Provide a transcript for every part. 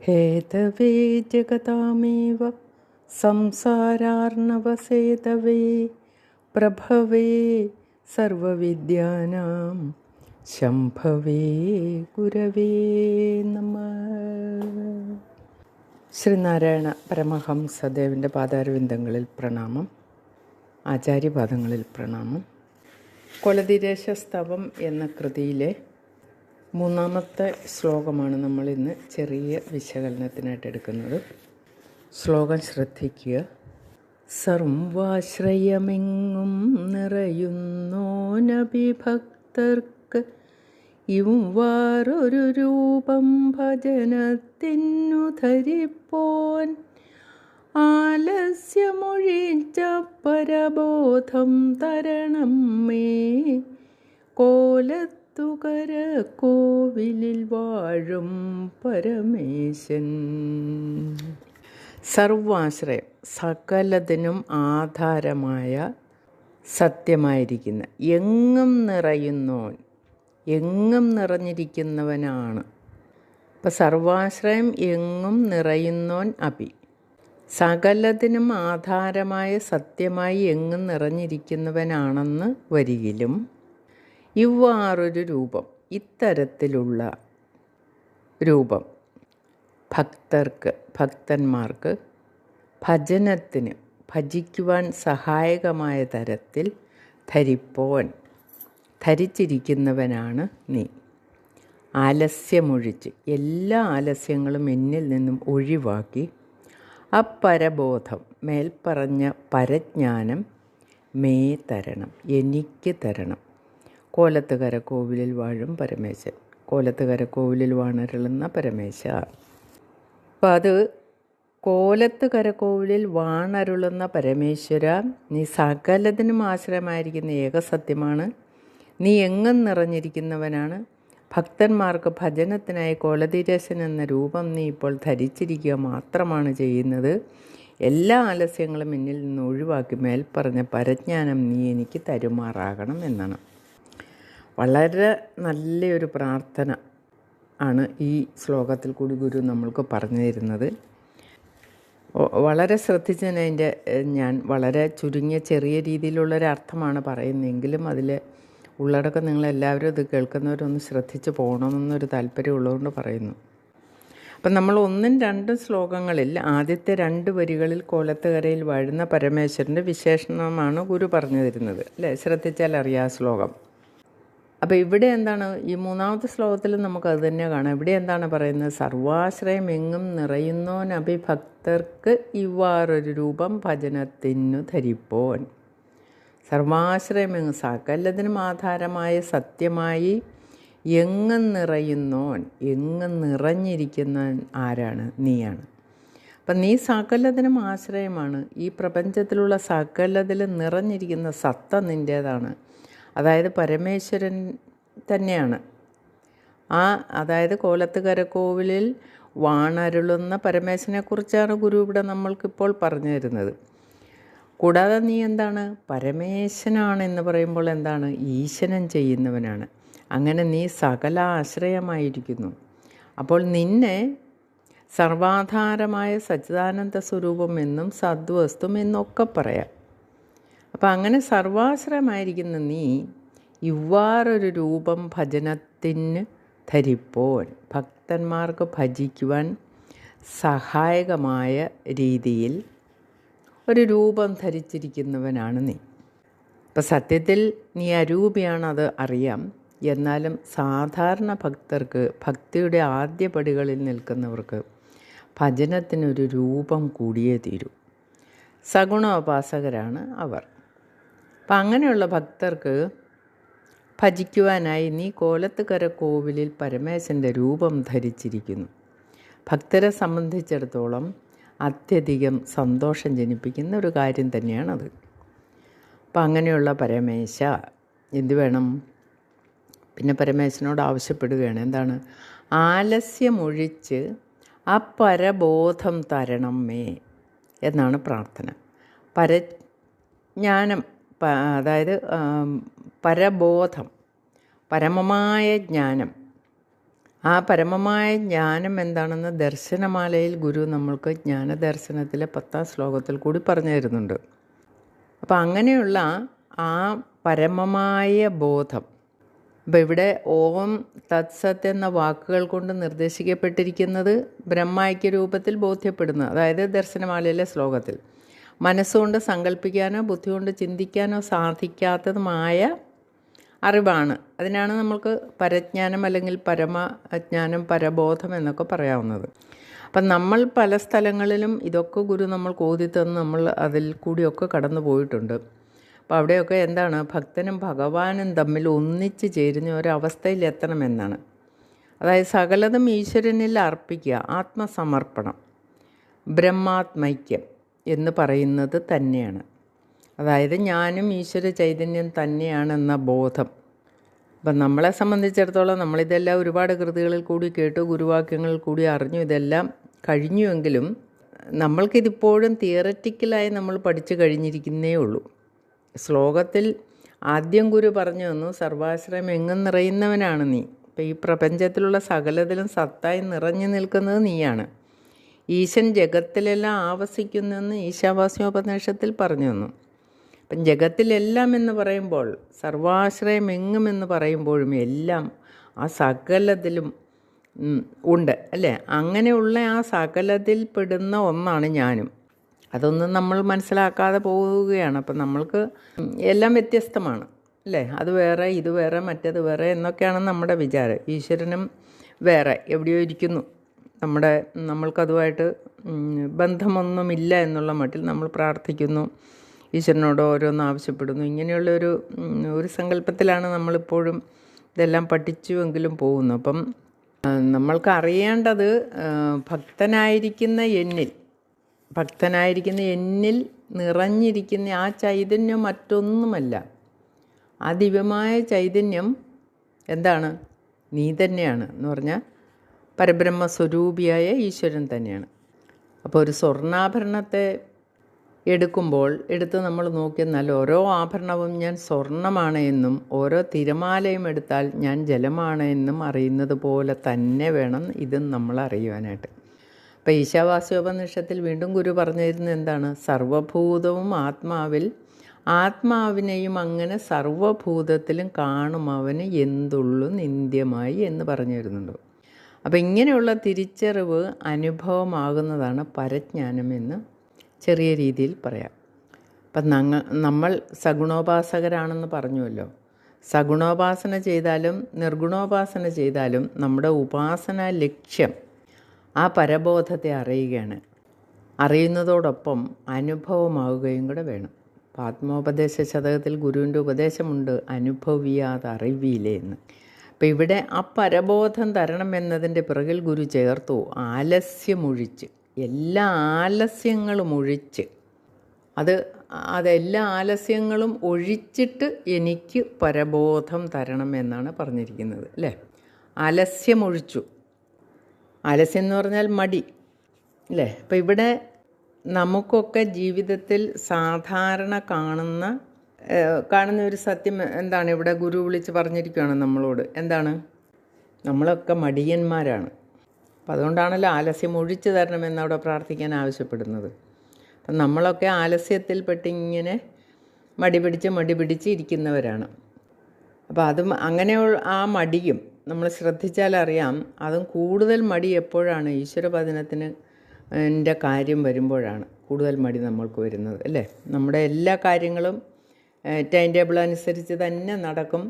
Hathaway जगतामेव संसारार्णवसेतवे प्रभवे सर्वविद्यानां ശംഭവേ ഗുരവേ നമ ശ്രീനാരായണ പരമഹംസദേവൻ്റെ പാതാരവിന്ദങ്ങളിൽ പ്രണാമം ആചാര്യപാദങ്ങളിൽ പ്രണാമം. കൊലതിരേശസ്തവം എന്ന കൃതിയിലെ മൂന്നാമത്തെ ശ്ലോകമാണ് നമ്മൾ ഇന്ന് ചെറിയ വിശകലനത്തിനായിട്ട് എടുക്കുന്നത്. ശ്ലോകം ശ്രദ്ധിക്കുക. സർവാശ്രയമെങ്ങും നിറയുന്നോനഭിഭക്തർക്ക് ഇവ്വാറൊരു രൂപം ഭജനത്തിനു ധരിപ്പോൻ ആലസ്യമൊഴിച്ച പരബോധം തരണം മേ. കോലത്തുകര കോവിലിൽ വാഴും പരമേശൻ. സർവാശ്രയം സകലതിനും ആധാരമായ സത്യമായിരിക്കുന്ന എങ്ങും നിറയുന്നോൻ എങ്ങും നിറഞ്ഞിരിക്കുന്നവനാണ്. ഇപ്പം സർവാശ്രയം എങ്ങും നിറയുന്നോൻ അപി സകലത്തിനും ആധാരമായ സത്യമായി എങ്ങും നിറഞ്ഞിരിക്കുന്നവനാണെന്ന് വരികിലും ഇവ്വാറൊരു രൂപം ഇത്തരത്തിലുള്ള രൂപം. ഭക്തർക്ക് ഭക്തന്മാർക്ക് ഭജനത്തിന് ഭജിക്കുവാൻ സഹായകമായ തരത്തിൽ ധരിപ്പോൻ ധരിച്ചിരിക്കുന്നവനാണ് നീ. ആലസ്യമൊഴിച്ച് എല്ലാ ആലസ്യങ്ങളും എന്നിൽ നിന്നും ഒഴിവാക്കി അപ്പരബോധം മേൽപ്പറഞ്ഞ പരജ്ഞാനം മേ തരണം എനിക്ക് തരണം. കോലത്തുകര കോവിലിൽ വാഴും പരമേശൻ കോലത്തുകര കോവിലിൽ വാണരുളുന്ന പരമേശ അപ്പം അത് കോലത്ത് കരക്കോവിലിൽ വാണരുളുന്ന പരമേശ്വര നീ സകലത്തിനും ആശ്രയമായിരിക്കുന്ന ഏകസത്യമാണ്. നീ എങ്ങും നിറഞ്ഞിരിക്കുന്നവനാണ്. ഭക്തന്മാർക്ക് ഭജനത്തിനായി കോലതീരശൻ എന്ന രൂപം നീ ഇപ്പോൾ ധരിച്ചിരിക്കുക മാത്രമാണ് ചെയ്യുന്നത്. എല്ലാ ആലസ്യങ്ങളും എന്നിൽ നിന്ന് ഒഴിവാക്കി മേൽപ്പറഞ്ഞ പരജ്ഞാനം നീ എനിക്ക് തരുമാറാകണം എന്നാണ്. വളരെ നല്ലൊരു പ്രാർത്ഥന ആണ് ഈ ശ്ലോകത്തിൽ കൂടി ഗുരു നമ്മൾക്ക് പറഞ്ഞു തരുന്നത്. വളരെ ശ്രദ്ധിച്ചതിന്റെ ഞാൻ വളരെ ചുരുങ്ങിയ ചെറിയ രീതിയിലുള്ളൊരർത്ഥമാണ് പറയുന്നതെങ്കിലും അതിൽ ഉള്ളടക്കം നിങ്ങളെല്ലാവരും ഇത് കേൾക്കുന്നവരൊന്ന് ശ്രദ്ധിച്ച് പോകണമെന്നൊരു താല്പര്യമുള്ളതുകൊണ്ട് പറയുന്നു. അപ്പം നമ്മൾ ഒന്നും രണ്ടും ശ്ലോകങ്ങളിൽ ആദ്യത്തെ രണ്ട് വരികളിൽ കോലത്തുകരയിൽ വാഴുന്ന പരമേശ്വരന്റെ വിശേഷണമാണ് ഗുരു പറഞ്ഞു തരുന്നത് അല്ലേ? ശ്രദ്ധിച്ചാൽ അറിയാം ശ്ലോകം. അപ്പോൾ ഇവിടെ എന്താണ്? ഈ മൂന്നാമത്തെ ശ്ലോകത്തിൽ നമുക്ക് അത് തന്നെ കാണാം. ഇവിടെ എന്താണ് പറയുന്നത്? സർവാശ്രയം എങ്ങും നിറയുന്നോനഭിഭക്തർക്ക് ഇവാറൊരു രൂപം ഭജനത്തിനു ധരിപ്പോൻ. സർവാശ്രയമെങ്ങും സകലതിനും ആധാരമായ സത്യമായി എങ്ങും നിറയുന്നോൻ എങ്ങും നിറഞ്ഞിരിക്കുന്ന ആരാണ്? നീയാണ്. അപ്പം നീ സകലതിനും ആശ്രയമാണ്. ഈ പ്രപഞ്ചത്തിലുള്ള സകലതിലും നിറഞ്ഞിരിക്കുന്ന സത്ത നിന്റേതാണ്. അതായത് പരമേശ്വരൻ തന്നെയാണ്. ആ അതായത് കോലത്തുകര കോവിലിൽ വാണരുളുന്ന പരമേശ്വരനെക്കുറിച്ചാണ് ഗുരു ഇവിടെ നമ്മൾക്കിപ്പോൾ പറഞ്ഞു തരുന്നത്. കൂടാതെ നീ എന്താണ്? പരമേശനാണ് എന്ന് പറയുമ്പോൾ എന്താണ്? ഈശ്വരൻ ചെയ്യുന്നവനാണ്. അങ്ങനെ നീ സകല ആശ്രയമായിരിക്കുന്നു അപ്പോൾ നിന്നെ സർവാധാരമായ സച്ചിദാനന്ദ സ്വരൂപം എന്നും സദ്വസ്തും എന്നൊക്കെ പറയാം. അപ്പം അങ്ങനെ സർവാശ്രയമായിരിക്കുന്ന നീ ഇവ്വാറൊരു രൂപം ഭജനത്തിന് ധരിപ്പോൻ ഭക്തന്മാർക്ക് ഭജിക്കുവാൻ സഹായകമായ രീതിയിൽ ഒരു രൂപം ധരിച്ചിരിക്കുന്നവനാണ് നീ. ഇപ്പം സത്യത്തിൽ നീ അരൂപിയാണത് അറിയാം. എന്നാലും സാധാരണ ഭക്തർക്ക് ഭക്തിയുടെ ആദ്യ പടികളിൽ നിൽക്കുന്നവർക്ക് ഭജനത്തിനൊരു രൂപം കൂടിയേ തീരൂ. സഗുണോപാസകരാണ് അവർ. അപ്പം അങ്ങനെയുള്ള ഭക്തർക്ക് ഭജിക്കുവാനായി നീ കോലത്തുകര കോവിലിൽ പരമേശന്റെ രൂപം ധരിച്ചിരിക്കുന്നു. ഭക്തരെ സംബന്ധിച്ചിടത്തോളം അത്യധികം സന്തോഷം ജനിപ്പിക്കുന്ന ഒരു കാര്യം തന്നെയാണത്. അപ്പം അങ്ങനെയുള്ള പരമേശ എന്ത് വേണം? പിന്നെ പരമേശനോട് ആവശ്യപ്പെടുകയാണ്. എന്താണ്? ആലസ്യമൊഴിച്ച് ആ പരബോധം തരണം മേ എന്നാണ് പ്രാർത്ഥന. പരജ്ഞാനം അതായത് പരബോധം പരമമായ ജ്ഞാനം ആ പരമമായ ജ്ഞാനം എന്താണെന്ന് ദർശനമാലയിൽ ഗുരു നമ്മൾക്ക് ജ്ഞാനദർശനത്തിലെ പത്താം ശ്ലോകത്തിൽ കൂടി പറഞ്ഞു തരുന്നുണ്ട്. അപ്പം അങ്ങനെയുള്ള ആ പരമമായ ബോധം അപ്പം ഇവിടെ ഓം തത്സത്ത് എന്ന വാക്കുകൾ കൊണ്ട് നിർദ്ദേശിക്കപ്പെട്ടിരിക്കുന്നത് ബ്രഹ്മൈക്യ രൂപത്തിൽ ബോധ്യപ്പെടുന്നു അതായത് ദർശനമാലയിലെ ശ്ലോകത്തിൽ. മനസ്സുകൊണ്ട് സങ്കല്പിക്കാനോ ബുദ്ധി കൊണ്ട് ചിന്തിക്കാനോ സാധിക്കാത്തതുമായ അറിവാണ്. അതിനാണ് നമ്മൾക്ക് പരജ്ഞാനം അല്ലെങ്കിൽ പരമ അജ്ഞാനം പരബോധം എന്നൊക്കെ പറയാവുന്നത്. അപ്പം നമ്മൾ പല സ്ഥലങ്ങളിലും ഇതൊക്കെ ഗുരു നമ്മൾ കോതിത്തന്ന് തന്ന് നമ്മൾ അതിൽ കൂടിയൊക്കെ കടന്നു പോയിട്ടുണ്ട്. അപ്പോൾ അവിടെയൊക്കെ എന്താണ്? ഭക്തനും ഭഗവാനും തമ്മിൽ ഒന്നിച്ച് ചേരുന്ന ഒരവസ്ഥയിൽ എത്തണമെന്നാണ് അതായത് സകലതും ഈശ്വരനിൽ അർപ്പിക്കുക ആത്മസമർപ്പണം ബ്രഹ്മാത്മൈക്യം എന്ന് പറയുന്നത് തന്നെയാണ്. അതായത് ഞാനും ഈശ്വര ചൈതന്യം തന്നെയാണെന്ന ബോധം. അപ്പം നമ്മളെ സംബന്ധിച്ചിടത്തോളം നമ്മളിതെല്ലാം ഒരുപാട് കൃതികളിൽ കൂടി കേട്ടു ഗുരുവാക്യങ്ങളിൽ കൂടി അറിഞ്ഞു ഇതെല്ലാം കഴിഞ്ഞുവെങ്കിലും നമ്മൾക്കിതിപ്പോഴും തിയററ്റിക്കലായി നമ്മൾ പഠിച്ചു കഴിഞ്ഞിരിക്കുന്നേ ഉള്ളൂ. ശ്ലോകത്തിൽ ആദ്യം ഗുരു പറഞ്ഞു തന്നു സർവാശ്രയം എങ്ങും നിറയുന്നവനാണ് നീ. ഇപ്പം ഈ പ്രപഞ്ചത്തിലുള്ള സകലത്തിലും സത്തായി നിറഞ്ഞു നിൽക്കുന്നത് നീയാണ്. ഈശൻ ജഗത്തിലെല്ലാം ആവസിക്കുന്നെന്ന് ഈശാവാസ്യോപനിഷത്തിൽ പറഞ്ഞു തന്നു. അപ്പം ജഗത്തിലെല്ലാം എന്ന് പറയുമ്പോൾ സർവാശ്രയം എങ്ങുമെന്ന് പറയുമ്പോഴും എല്ലാം ആ സകലത്തിലും ഉണ്ട് അല്ലേ? അങ്ങനെയുള്ള ആ സകലത്തിൽ പെടുന്ന ഒന്നാണ് ഞാനും. അതൊന്നും നമ്മൾ മനസ്സിലാക്കാതെ പോവുകയാണ്. അപ്പം നമ്മൾക്ക് എല്ലാം വ്യത്യസ്തമാണ് അല്ലേ? അത് വേറെ ഇത് വേറെ മറ്റേത് വേറെ എന്നൊക്കെയാണ് നമ്മുടെ വിചാരം. ഈശ്വരനും വേറെ എവിടെയോ ഇരിക്കുന്നു. നമ്മുടെ നമ്മൾക്കതുമായിട്ട് ബന്ധമൊന്നുമില്ല എന്നുള്ള മട്ടിൽ നമ്മൾ പ്രാർത്ഥിക്കുന്നു. ഈശ്വരനോട് ഓരോന്ന് ആവശ്യപ്പെടുന്നു. ഇങ്ങനെയുള്ള ഒരു ഒരു സങ്കല്പത്തിലാണ് നമ്മളിപ്പോഴും ഇതെല്ലാം പഠിച്ചുവെങ്കിലും പോകുന്നു അപ്പം നമ്മൾക്ക് അറിയേണ്ടത് ഭക്തനായിരിക്കുന്ന എന്നിൽ ഭക്തനായിരിക്കുന്ന എന്നിൽ നിറഞ്ഞിരിക്കുന്ന ആ ചൈതന്യം മറ്റൊന്നുമല്ല. ആ ദിവ്യമായ ചൈതന്യം എന്താണ്? നീ തന്നെയാണ് എന്ന് പറഞ്ഞാൽ പരബ്രഹ്മ സ്വരൂപിയായ ഈശ്വരൻ തന്നെയാണ്. അപ്പോൾ ഒരു സ്വർണാഭരണത്തെ എടുക്കുമ്പോൾ എടുത്ത് നമ്മൾ നോക്കിയെന്നാൽ ഓരോ ആഭരണവും ഞാൻ സ്വർണമാണ് എന്നും ഓരോ തിരമാലയും എടുത്താൽ ഞാൻ ജലമാണ് എന്നും അറിയുന്നത് പോലെ തന്നെ വേണം ഇതും നമ്മൾ അറിയുവാനായിട്ട്. അപ്പോൾ ഈശാവാസ്യോപനിഷത്തിൽ വീണ്ടും ഗുരു പറഞ്ഞിരുന്നത് എന്താണ്? സർവഭൂതവും ആത്മാവിൽ ആത്മാവിനെയും അങ്ങനെ സർവഭൂതത്തിലും കാണും അവന് എന്തുള്ളു നിന്ദ്യമായി എന്ന് പറഞ്ഞു വരുന്നുണ്ട് അപ്പോൾ ഇങ്ങനെയുള്ള തിരിച്ചറിവ് അനുഭവമാകുന്നതാണ് പരജ്ഞാനം എന്ന് ചെറിയ രീതിയിൽ പറയാം. അപ്പം നങ്ങ നമ്മൾ സഗുണോപാസകരാണെന്ന് പറഞ്ഞുവല്ലോ. സഗുണോപാസന ചെയ്താലും നിർഗുണോപാസന ചെയ്താലും നമ്മുടെ ഉപാസന ലക്ഷ്യം ആ പരബോധത്തെ അറിയുകയാണ്. അറിയുന്നതോടൊപ്പം അനുഭവമാവുകയും കൂടെ വേണം. അപ്പം ആത്മോപദേശ ശതകത്തിൽ ഗുരുവിന്റെ ഉപദേശമുണ്ട് അനുഭവിയാതെ അറിവിയില്ലേ എന്ന്. അപ്പം ഇവിടെ ആ പരബോധം തരണം എന്നതിന്റെ പിറകിൽ ഗുരു ചേർത്തു ആലസ്യമൊഴിച്ച്. എല്ലാ ആലസ്യങ്ങളും ഒഴിച്ച്. അത് അതെല്ലാ ആലസ്യങ്ങളും ഒഴിച്ചിട്ട് എനിക്ക് പരബോധം തരണം എന്നാണ് പറഞ്ഞിരിക്കുന്നത് അല്ലേ? അലസ്യമൊഴിച്ചു ആലസ്യം എന്ന് പറഞ്ഞാൽ മടി അല്ലേ? അപ്പം ഇവിടെ നമുക്കൊക്കെ ജീവിതത്തിൽ സാധാരണ കാണുന്ന കാണുന്ന ഒരു സത്യം എന്താണ്? ഇവിടെ ഗുരു വിളിച്ച് പറഞ്ഞിരിക്കുകയാണ് നമ്മളോട്. എന്താണ്? നമ്മളൊക്കെ മടിയന്മാരാണ്. അപ്പം അതുകൊണ്ടാണല്ലോ ആലസ്യം ഒഴിച്ചു തരണമെന്ന് അവിടെ പ്രാർത്ഥിക്കാൻ ആവശ്യപ്പെടുന്നത്. അപ്പം നമ്മളൊക്കെ ആലസ്യത്തിൽപ്പെട്ടിങ്ങനെ മടി പിടിച്ച് മടി പിടിച്ച് ഇരിക്കുന്നവരാണ്. അപ്പോൾ അതും അങ്ങനെ ആ മടിയും നമ്മൾ ശ്രദ്ധിച്ചാലറിയാം അതും കൂടുതൽ മടി എപ്പോഴാണ് ഈശ്വരപതനത്തിന് എന്റെ കാര്യം വരുമ്പോഴാണ് കൂടുതൽ മടി നമ്മൾക്ക് വരുന്നത് അല്ലേ? നമ്മുടെ എല്ലാ കാര്യങ്ങളും ടൈം ടേബിൾ അനുസരിച്ച് തന്നെ നടക്കും.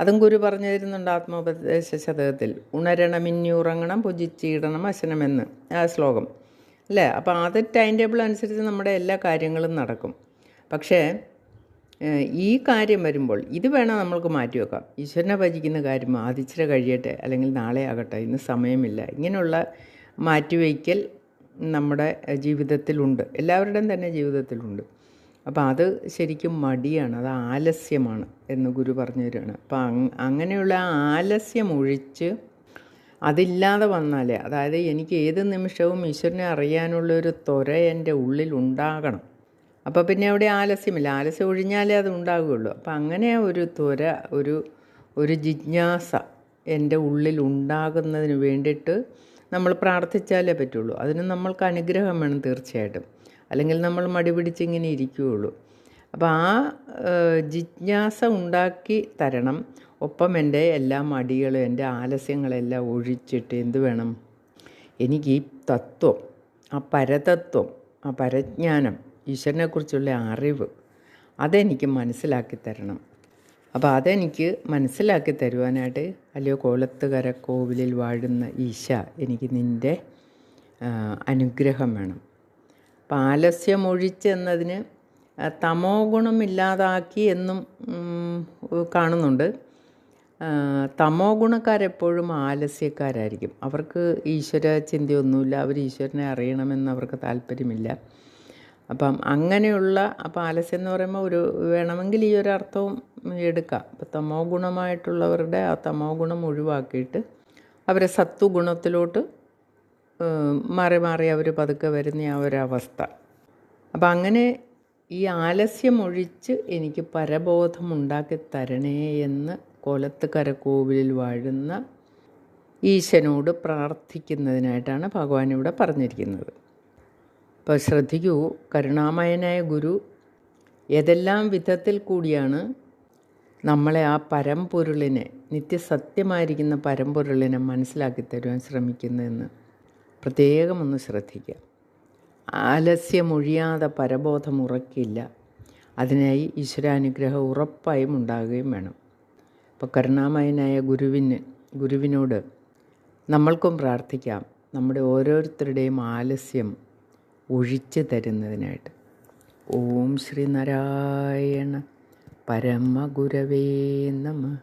അതും ഗുരു പറഞ്ഞു തരുന്നുണ്ട് ആത്മോപദേശ ശതകത്തിൽ ഉണരണമിന്നുറങ്ങണം ഭുജിച്ചിടണം അശനമെന്ന്. ആ ശ്ലോകം. അല്ലേ? അപ്പോൾ അത് ടൈം ടേബിൾ അനുസരിച്ച് നമ്മുടെ എല്ലാ കാര്യങ്ങളും നടക്കും. പക്ഷേ ഈ കാര്യം വരുമ്പോൾ ഇത് വേണം നമ്മൾക്ക് മാറ്റി വെക്കാം. ഈശ്വരനെ ഭജിക്കുന്ന കാര്യം ആദിച്ചിര കഴിയട്ടെ അല്ലെങ്കിൽ നാളെ ആകട്ടെ ഇന്ന് സമയമില്ല. ഇങ്ങനെയുള്ള മാറ്റിവയ്ക്കൽ നമ്മുടെ ജീവിതത്തിലുണ്ട്. എല്ലാവരുടെയും തന്നെ ജീവിതത്തിലുണ്ട്. അപ്പോൾ അത് ശരിക്കും മടിയാണ് അത് ആലസ്യമാണ് എന്ന് ഗുരു പറഞ്ഞു തരികയാണ്. അപ്പം അങ് അങ്ങനെയുള്ള ആലസ്യം ഒഴിച്ച് അതില്ലാതെ വന്നാലേ അതായത് എനിക്ക് ഏത് നിമിഷവും ഈശ്വരനെ അറിയാനുള്ളൊരു ത്വര എന്റെ ഉള്ളിൽ ഉണ്ടാകണം. അപ്പോൾ പിന്നെ അവിടെ ആലസ്യമില്ല. ആലസ്യം ഒഴിഞ്ഞാലേ അത് ഉണ്ടാകുകയുള്ളൂ അപ്പം അങ്ങനെ ഒരു ത്വര ഒരു ഒരു ജിജ്ഞാസ എന്റെ ഉള്ളിൽ ഉണ്ടാകുന്നതിന് വേണ്ടിയിട്ട് നമ്മൾ പ്രാർത്ഥിച്ചാലേ പറ്റുള്ളൂ. അതിന് നമ്മൾക്ക് അനുഗ്രഹം വേണം തീർച്ചയായിട്ടും. അല്ലെങ്കിൽ നമ്മൾ മടി പിടിച്ചിങ്ങനെ ഇരിക്കുകയുള്ളൂ. അപ്പോൾ ആ ജിജ്ഞാസ ഉണ്ടാക്കി തരണം. ഒപ്പം എന്റെ എല്ലാ മടികളും എന്റെ ആലസ്യങ്ങളെല്ലാം ഒഴിച്ചിട്ട് എന്ത് വേണം? എനിക്ക് ഈ തത്വം ആ പരതത്വം ആ പരജ്ഞാനം ഈശ്വരനെക്കുറിച്ചുള്ള അറിവ് അതെനിക്ക് മനസ്സിലാക്കി തരണം. അപ്പോൾ അതെനിക്ക് മനസ്സിലാക്കി തരുവാനായിട്ട് അല്ലയോ കോലത്തുകര കോവിലിൽ വാഴുന്ന ഈശ എനിക്ക് നിന്റെ അനുഗ്രഹം വേണം. ആ, തമോ ഗുണമില്ലാതാക്കി എന്നും കാണുന്നുണ്ട്. തമോ ഗുണക്കാരെപ്പോഴും ആലസ്യക്കാരായിരിക്കും. അവർക്ക് ഈശ്വര ചിന്തയൊന്നുമില്ല. അവർ ഈശ്വരനെ അറിയണമെന്ന് അവർക്ക് താല്പര്യമില്ല. അപ്പം അങ്ങനെയുള്ള അപ്പം ആലസ്യം എന്ന് പറയുമ്പോൾ ഒരു വേണമെങ്കിൽ ഈ ഒരു അർത്ഥവും എടുക്കാം. അപ്പം തമോ ഗുണമായിട്ടുള്ളവരുടെ ആ തമോ ഗുണം ഒഴിവാക്കിയിട്ട് അവരെ സത്വഗുണത്തിലോട്ട് മാറി മാറി അവർ പതുക്കെ വരുന്ന ആ ഒരവസ്ഥ അപ്പം അങ്ങനെ ഈ ആലസ്യമൊഴിച്ച് എനിക്ക് പരബോധം ഉണ്ടാക്കി തരണേ എന്ന് കൊലത്തുകര കോവിലിൽ വാഴുന്ന ഈശനോട് പ്രാർത്ഥിക്കുന്നതിനായിട്ടാണ് ഭഗവാൻ ഇവിടെ പറഞ്ഞിരിക്കുന്നത്. അപ്പോൾ ശ്രദ്ധിക്കൂ കരുണാമയനായ ഗുരു ഏതെല്ലാം വിധത്തിൽ കൂടിയാണ് നമ്മളെ ആ പരമ്പൊരുളിനെ നിത്യസത്യമായിരിക്കുന്ന പരമ്പൊരുളിനെ മനസ്സിലാക്കി തരുവാൻ ശ്രമിക്കുന്നതെന്ന്. പ്രത്യേകം ഒന്ന് ശ്രദ്ധിക്കുക. ആലസ്യമൊഴിയാതെ പരബോധം ഉറക്കില്ല. അതിനായി ഈശ്വരാനുഗ്രഹം ഉറപ്പായും ഉണ്ടാകുകയും വേണം. അപ്പോൾ കരുണാമയനായ ഗുരുവിന് ഗുരുവിനോട് നമ്മൾക്കും പ്രാർത്ഥിക്കാം. നമ്മുടെ ഓരോരുത്തരുടെയും ആലസ്യം ഒഴിച്ചു തരുന്നതിനായിട്ട്. ഓം ശ്രീ നാരായണ പരമഗുരവേ നമ.